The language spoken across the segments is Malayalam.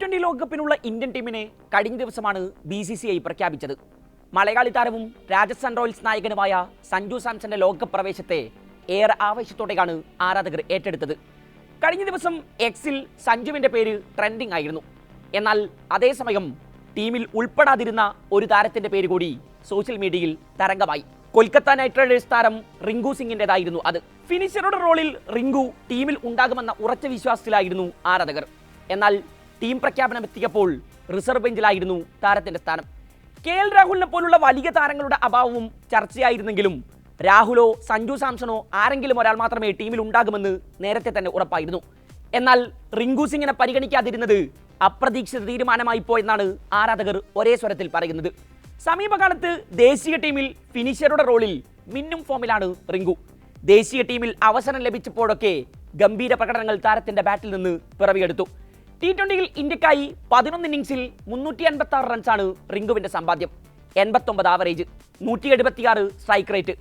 ട്വന്റി ലോകകപ്പിനുള്ള ഇന്ത്യൻ ടീമിനെ കഴിഞ്ഞ ദിവസമാണ് ബി സി സി ഐ പ്രഖ്യാപിച്ചത്. മലയാളി താരവും രാജസ്ഥാൻ റോയൽസ് നായകനുമായ സഞ്ജു സാംസന്റെ ലോകകപ്പ് പ്രവേശത്തെ ഏറെ ആവേശത്തോടെയാണ് ആരാധകർ ഏറ്റെടുത്തത്. കഴിഞ്ഞ ദിവസം എക്സിൽ സഞ്ജുവിന്റെ പേര് ട്രെൻഡിംഗ് ആയിരുന്നു. എന്നാൽ അതേസമയം ടീമിൽ ഉൾപ്പെടാതിരുന്ന ഒരു താരത്തിന്റെ പേര് കൂടി സോഷ്യൽ മീഡിയയിൽ തരംഗമായി. കൊൽക്കത്ത നൈറ്റ് റൈഡേഴ്സ് താരം റിങ്കു സിംഗിന്റേതായിരുന്നു അത്. ഫിനിഷറുടെ റോളിൽ റിങ്കു ടീമിൽ ഉണ്ടാകുമെന്ന ഉറച്ച വിശ്വാസത്തിലായിരുന്നു ആരാധകർ. എന്നാൽ ടീം പ്രഖ്യാപനം എത്തിയപ്പോൾ റിസർവ് ബെഞ്ചിലായിരുന്നു താരത്തിന്റെ സ്ഥാനം. കെ എൽ രാഹുലിനെ പോലുള്ള വലിയ താരങ്ങളുടെ അഭാവവും ചർച്ചയായിരുന്നെങ്കിലും രാഹുലോ സഞ്ജു സാംസണോ ആരെങ്കിലും ഒരാൾ മാത്രമേ ടീമിൽ ഉണ്ടാകുമെന്ന് നേരത്തെ തന്നെ ഉറപ്പായിരുന്നു. എന്നാൽ റിങ്കു സിംഗിനെ പരിഗണിക്കാതിരുന്നത് അപ്രതീക്ഷിത തീരുമാനമായി പോയെന്നാണ് ആരാധകർ ഒരേ സ്വരത്തിൽ പറയുന്നത്. സമീപകാലത്ത് ദേശീയ ടീമിൽ ഫിനിഷറുടെ റോളിൽ മിന്നും ഫോമിലാണ് റിങ്കു. ദേശീയ ടീമിൽ അവസരം ലഭിച്ചപ്പോഴൊക്കെ ഗംഭീര പ്രകടനങ്ങൾ താരത്തിന്റെ ബാറ്റിൽ നിന്ന് പിറവിയെടുത്തു. ടി ട്വന്റിയിൽ ഇന്ത്യക്കായി പതിനൊന്ന് ഇന്നിംഗ്സിൽ മുന്നൂറ്റി അൻപത്തി ആറ് റൺസാണ് റിങ്കുവിന്റെ സമ്പാദ്യം. എൺപത്തൊമ്പത് ആവറേജ് നൂറ്റി എഴുപത്തിയാറ് സ്ട്രൈക്ക് റേറ്റ്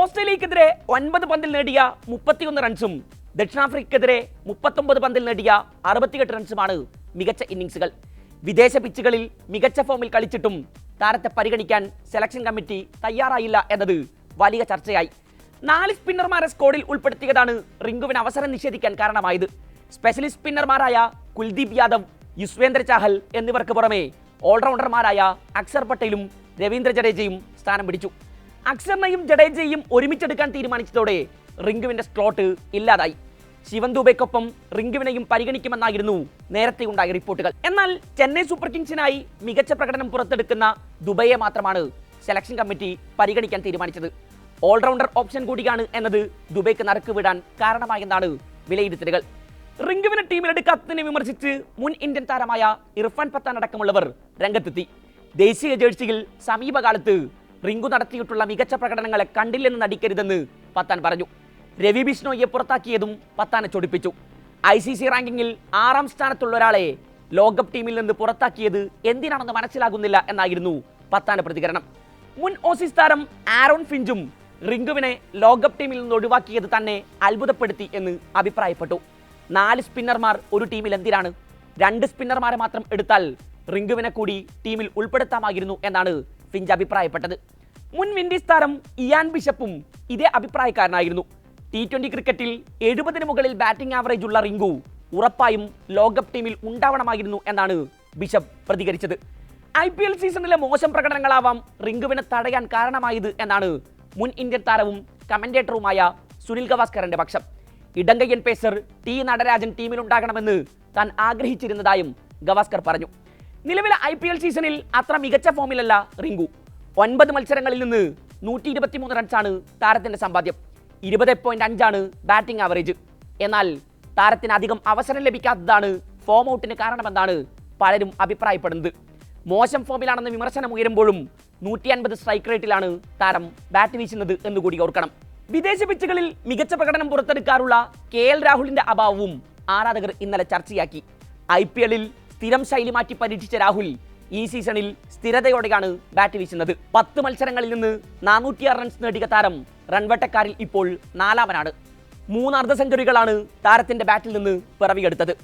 ഓസ്ട്രേലിയക്കെതിരെ ഒൻപത് പന്തിൽ നേടിയ മുപ്പത്തിയൊന്ന് റൺസും ദക്ഷിണാഫ്രിക്കക്കെതിരെ മുപ്പത്തൊമ്പത് പന്തിൽ നേടിയ അറുപത്തിയെട്ട് റൺസുമാണ് മികച്ച ഇന്നിംഗ്സുകൾ വിദേശ പിച്ചുകളിൽ മികച്ച ഫോമിൽ കളിച്ചിട്ടും താരത്തെ പരിഗണിക്കാൻ സെലക്ഷൻ കമ്മിറ്റി തയ്യാറായില്ല എന്നത് വലിയ ചർച്ചയായി. നാല് സ്പിന്നർമാരെ സ്കോഡിൽ ഉൾപ്പെടുത്തിയതാണ് റിങ്കുവിന് അവസരം നിഷേധിക്കാൻ കാരണമായത്. സ്പെഷ്യലിസ്റ്റ് സ്പിന്നർമാരായ കുൽദീപ് യാദവ് യുസ്വേന്ദ്ര ചാഹൽ എന്നിവർക്ക് പുറമെ ഓൾറൗണ്ടർമാരായ അക്സർ പട്ടേലും രവീന്ദ്ര ജഡേജയും സ്ഥാനം പിടിച്ചു. അക്സറിനെയും ജഡേജയെയും ഒരുമിച്ചെടുക്കാൻ തീരുമാനിച്ചതോടെ റിങ്കുവിന്റെ സ്ലോട്ട് ഇല്ലാതായി. ശിവൻ ദുബൈക്കൊപ്പം റിങ്കുവിനെയും പരിഗണിക്കുമെന്നായിരുന്നു നേരത്തെ ഉണ്ടായ റിപ്പോർട്ടുകൾ. എന്നാൽ ചെന്നൈ സൂപ്പർ കിങ്സിനായി മികച്ച പ്രകടനം പുറത്തെടുക്കുന്ന ദുബൈയെ മാത്രമാണ് സെലക്ഷൻ കമ്മിറ്റി പരിഗണിക്കാൻ തീരുമാനിച്ചത്. ഓൾറൗണ്ടർ ഓപ്ഷൻ കൂടിയാണ് എന്നത് ദുബൈക്ക് നറുക്ക് വിടാൻ കാരണമായെന്നാണ് വിലയിരുത്തലുകൾ. റിങ്കുവിനെ ടീമിലെടുക്കാത്തതിനെ വിമർശിച്ച് മുൻ ഇന്ത്യൻ താരമായ ഇർഫാൻ പത്താൻ അടക്കമുള്ളവർ രംഗത്തെത്തി. ദേശീയ ജേഴ്സിയിൽ സമീപകാലത്ത് റിങ്കു നടത്തിയിട്ടുള്ള മികച്ച പ്രകടനങ്ങളെ കണ്ടില്ലെന്ന് നടിക്കരുതെന്ന് പത്താൻ പറഞ്ഞു. രവി ബിഷ്ണോയെ പുറത്താക്കിയതും പത്താനെ ചൊടിപ്പിച്ചു. ഐ സി സി റാങ്കിങ്ങിൽ ആറാം സ്ഥാനത്തുള്ള ഒരാളെ ലോകകപ്പ് ടീമിൽ നിന്ന് പുറത്താക്കിയത് എന്തിനാണെന്ന് മനസ്സിലാകുന്നില്ല എന്നായിരുന്നു പത്താന്റെ പ്രതികരണം. മുൻ ഓസീസ് താരം ആരോൺ ഫിഞ്ചും റിങ്കുവിനെ ലോകകപ്പ് ടീമിൽ നിന്ന് ഒഴിവാക്കിയത് തന്നെ അത്ഭുതപ്പെടുത്തി എന്ന് അഭിപ്രായപ്പെട്ടു. നാല് സ്പിന്നർമാർ ഒരു ടീമിൽ എന്തിനാണ്? രണ്ട് സ്പിന്നർമാരെ മാത്രം എടുത്താൽ റിങ്കുവിനെ കൂടി ടീമിൽ ഉൾപ്പെടുത്താമായിരുന്നു എന്നാണ് ഫിഞ്ച് അഭിപ്രായപ്പെട്ടത്. മുൻ വിൻഡീസ് താരം ഇയാൻ ബിഷപ്പും ഇതേ അഭിപ്രായക്കാരനായിരുന്നു. ടി ട്വന്റി ക്രിക്കറ്റിൽ എഴുപതിന് മുകളിൽ ബാറ്റിംഗ് ആവറേജ് ഉള്ള റിങ്കു ഉറപ്പായും ലോകകപ്പ് ടീമിൽ ഉണ്ടാവണമായിരുന്നു എന്നാണ് ബിഷപ്പ് പ്രതികരിച്ചത്. ഐ പി എൽ സീസണിലെ മോശം പ്രകടനങ്ങളാവാം റിങ്കുവിനെ തടയാൻ കാരണമായത് എന്നാണ് മുൻ ഇന്ത്യൻ താരവും കമന്റേറ്ററുമായ സുനിൽ ഗവാസ്കറിന്റെ പക്ഷം. ഇടങ്കയ്യൻ പേസർ ടി നടരാജൻ ടീമിലുണ്ടാകണമെന്ന് താൻ ആഗ്രഹിച്ചിരുന്നതായും ഗവാസ്കർ പറഞ്ഞു. നിലവിലെ ഐ പി എൽ സീസണിൽ അത്ര മികച്ച ഫോമിലല്ല റിങ്കു. ഒൻപത് മത്സരങ്ങളിൽ നിന്ന് നൂറ്റി ഇരുപത്തിമൂന്ന് റൺസാണ് താരത്തിന്റെ സമ്പാദ്യം. ഇരുപത് പോയിന്റ് അഞ്ചാണ് ബാറ്റിംഗ് ആവറേജ് എന്നാൽ താരത്തിന് അധികം അവസരം ലഭിക്കാത്തതാണ് ഫോം ഔട്ടിന് കാരണമെന്നാണ് പലരും അഭിപ്രായപ്പെടുന്നത്. മോശം ഫോമിലാണെന്ന് വിമർശനം ഉയരുമ്പോഴും നൂറ്റി അൻപത് സ്ട്രൈക്ക് റേറ്റിലാണ് താരം ബാറ്റ് വീശുന്നത് എന്നുകൂടി ഓർക്കണം. വിദേശ പിച്ചുകളിൽ മികച്ച പ്രകടനം പുറത്തെടുക്കാറുള്ള കെ എൽ രാഹുലിന്റെ അഭാവവും ആരാധകർ ഇന്നലെ ചർച്ചയാക്കി. ഐ പി എല്ലിൽ സ്ഥിരം ശൈലി മാറ്റി പരീക്ഷിച്ച രാഹുൽ ഈ സീസണിൽ സ്ഥിരതയോടെയാണ് ബാറ്റ് വീശുന്നത്. പത്ത് മത്സരങ്ങളിൽ നിന്ന് നാനൂറ്റിയാറ് റൺസ് നേടിയ താരം റൺവട്ടക്കാരിൽ ഇപ്പോൾ നാലാമനാണ്. മൂന്ന് അർദ്ധ സെഞ്ചുറികളാണ് താരത്തിന്റെ ബാറ്റിൽ നിന്ന് പിറവിയെടുത്തത്.